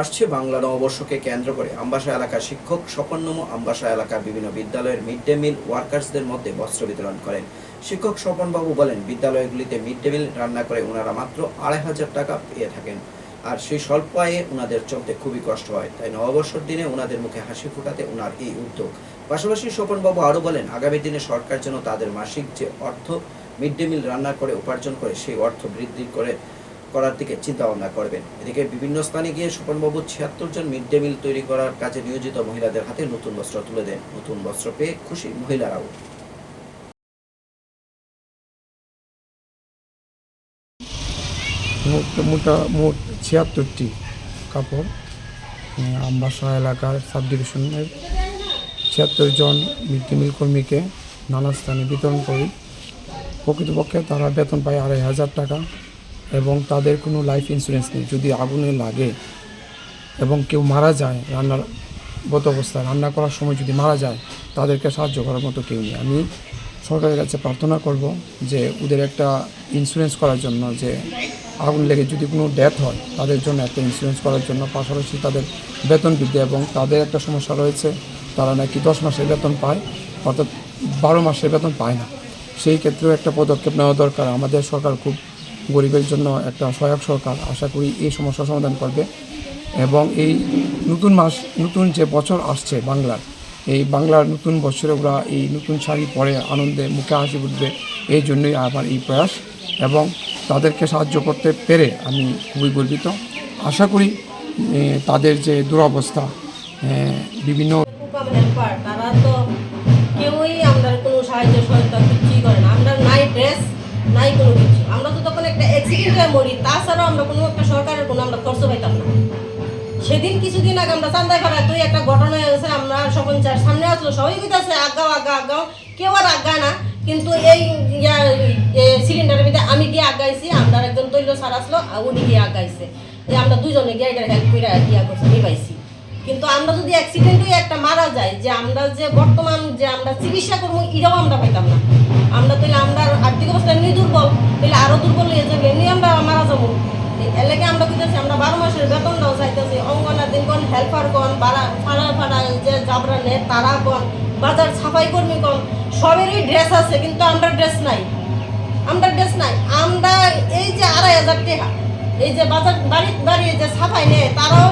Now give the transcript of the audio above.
আসছে বাংলা নববর্ষকে কেন্দ্র করে। আম্বাসা এলাকার শিক্ষক স্বপন্নম আম্বাসা এলাকার বিভিন্ন বিদ্যালয়ের মিড ডে মিল ওয়ার্কার্সদের মধ্যে বস্ত্র বিতরণ করেন। শিক্ষক স্বপনবাবু বলেন, বিদ্যালয়গুলিতে মিড ডে মিল রান্না করে ওনারা মাত্র আড়াই হাজার টাকা পেয়ে থাকেন। আর সেই স্বল্প আয়ে ওনাদের চলতে খুবই কষ্ট হয়। তাই নববর্ষর দিনে ওনাদের মুখে হাসি ফোটাতে ওনার এই উদ্যোগ। পাশাপাশি স্বপনবাবু আরও বলেন, আগামী দিনে সরকার যেন তাদের মাসিক যে অর্থ মিড ডে মিল রান্না করে উপার্জন করে, সেই অর্থ বৃদ্ধি করে করার দিকে চিন্তা ভাবনা করবেন। এদিকে বিভিন্ন স্থানে গিয়ে স্বপনবাবু ছিয়াত্তর জন মিড ডে মিল তৈরি করার কাজে নিয়োজিত মহিলাদের হাতে নতুন বস্ত্র তুলে দেন। নতুন বস্ত্র পেয়ে খুশি মহিলারাও। মোট ছিয়াত্তরটি কাপড় আমবাসা এলাকার সাব ডিভিশনের ছিয়াত্তর জন মিড ডে মিল কর্মীকে নানা স্থানে বিতরণ করি প্রকৃতপক্ষে তারা বেতন পায় আড়াই হাজার টাকা। এবং তাদের কোনো লাইফ ইন্স্যুরেন্স নেই। যদি আগুনে লাগে এবং কেউ মারা যায়, রান্নার গত অবস্থায় রান্না করার সময় যদি মারা যায়, তাদেরকে সাহায্য করার মতো কেউ নেই। আমি সরকারের কাছে প্রার্থনা করব যে ওদের একটা ইন্স্যুরেন্স করার জন্য যে আগুন লেগে যদি কোনো ডেথ হয়, তাদের জন্য একটা ইন্স্যুরেন্স করার জন্য পাশাপাশি তাদের বেতন বৃদ্ধি এবং তাদের একটা সমস্যা রয়েছে, তারা নাকি দশ মাসের বেতন পায়, অর্থাৎ বারো মাসের বেতন পায় না। সেই ক্ষেত্রেও একটা পদক্ষেপ নেওয়া দরকার। আমাদের সরকার খুব গরিবের জন্য একটা সহায়ক সরকার আশা করি এই সমস্যার সমাধান করবে। এবং এই নতুন মাস, নতুন যে বছর আসছে বাংলার, এই বাংলার নতুন বছরে ওরা এই নতুন শাড়ি পরে আনন্দে মুখে হাসি উঠবে এই জন্যই আমার এই প্রয়াস। এবং তাদেরকে সাহায্য করতে পেরে আমি খুবই গর্বিত। আশা করি তাদের যে দুরবস্থা বিভিন্ন নাই কোনো কিছু। আমরা তো তখন একটা অ্যাক্সিডেন্ট হয়ে মরি, তাছাড়াও আমরা কোনো একটা সরকারের কোনো আমরা খরচ পাইতাম না। সেদিন কিছুদিন আগে আমরা চান্দাই পাড়ায় তুই একটা ঘটনা হয়ে গেছে আমরা চার সামনে আসলো, সবাই কইতাছে, আগাও আগা আগাও। কেউ আর আগায় না, কিন্তু এই সিলিন্ডারের ভিতরে আমি গিয়ে আগাইছি, আমরা একজন তৈল সার আসলো উনি গিয়ে আগাইছে। যে আমরা দুজনে গিয়ে হেল্প করে ইয়া করছি নিবাইছি কিন্তু আমরা যদি অ্যাক্সিডেন্ট হয়ে একটা মারা যায় যে আমরা যে বর্তমান যে আমরা চিকিৎসা করব, এটাও আমরা পাইতাম না। আমরা তাহলে আমরা আর্থিক অবস্থা এমনি দুর্বল, তাহলে আরও দুর্বল হয়ে যাবে, এমনি আমরা মারা যাব। এর লাগে আমরা কইতেছি, আমরা বারো মাসের বেতনটাও চাইতেছি, অঙ্গনা দিন কোন হেল্পার কোন বাড়া ফাড়া ফাড়া যে জাবরা নে তারা কোন বাজার ছাপাই কর্মী কোন সবেরই ড্রেস আছে, কিন্তু আমরা ড্রেস নাই। আমরা ড্রেস নাই। আমরা এই যে আড়াই হাজার টাকা, এই যে বাজার বাড়ি বাড়ি যে ছাপাই নেয়, তারাও